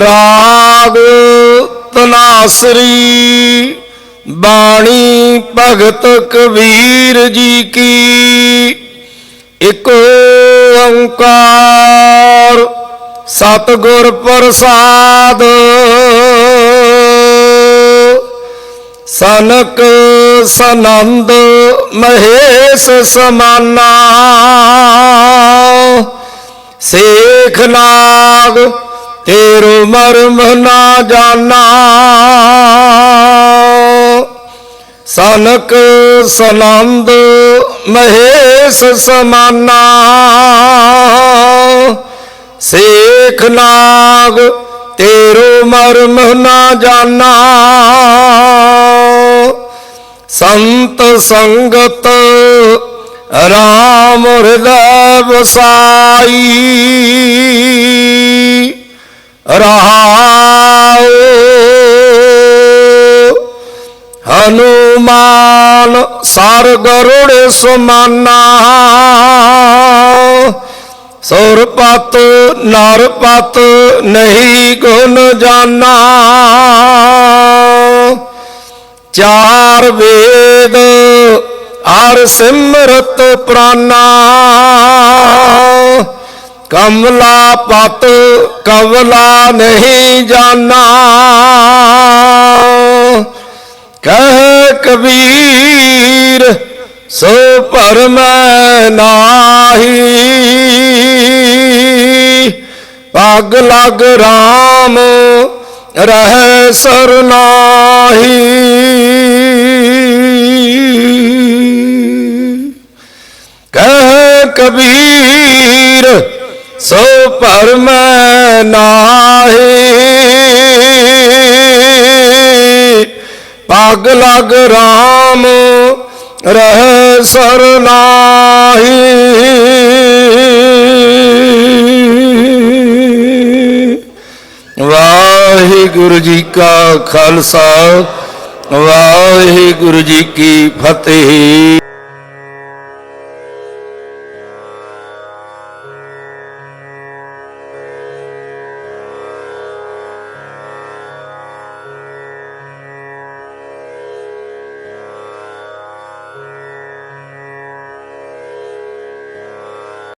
ਰਾਗ ਤਨਾਸਰੀ ਬਾਣੀ ਭਗਤ ਕਬੀਰ ਜੀ ਕੀ ਇਕ ਓੰਕਾਰ ਸਤਿਗੁਰ ਪ੍ਰਸਾਦ। ਸਨਕ ਸਨੰਦ ਮਹੇਸ਼ ਸਮਾਨਾ। ਸੇਖ ਨਾਗ ਤੇਰੋ ਮਰਮ ਨਾ ਜਾਣਾ। ਸਨਕ ਸਨੰਦ ਮਹੇਸ਼ ਸਮਾਨਾ। ਸੇਖ ਨਾਗ ਤੇਰੋ ਮਰਮ ਨਾ ਜਾਣਾ। ਸੰਤ ਸੰਗਤ ਰਾਮ ਹਿਰਦੈ ਵਸਾਈ ਰਹਾਉ ਹਨੂਮਾਨ ਸਰ ਗਰੁੜ ਸਮਾਨਾ। ਸੁਰਪਤ ਨਰਪਤ ਨਹੀਂ ਗੁਣ ਜਾਣਾ ਚਾਰ ਵੇਦ ਅਰ ਸਿਮਰਤ ਪ੍ਰਾਨਾ। ਕਮਲਾ ਪਤ ਕਵਲਾ ਨਹੀਂ ਜਾਣਾ ਕਹਿ ਕਬੀਰ, ਸੋ ਭਰਮੈ ਨਾਹੀ। ਪਗ ਲਗ RAM ਰਹਿ ਸਰਨਾਹੀ ਕਹਿ ਕਬੀਰ ਸੋ ਭਰਮੈ ਨਾਹੀ। ਪਗ ਲਗ RAM ਰਹਿ ਸਰਨਾਹੀ ਵਾਹਿਗੁਰੂ ਜੀ ਕਾ ਖਾਲਸਾ, ਵਾਹਿਗੁਰੂ ਜੀ ਕੀ ਫਤਿਹ।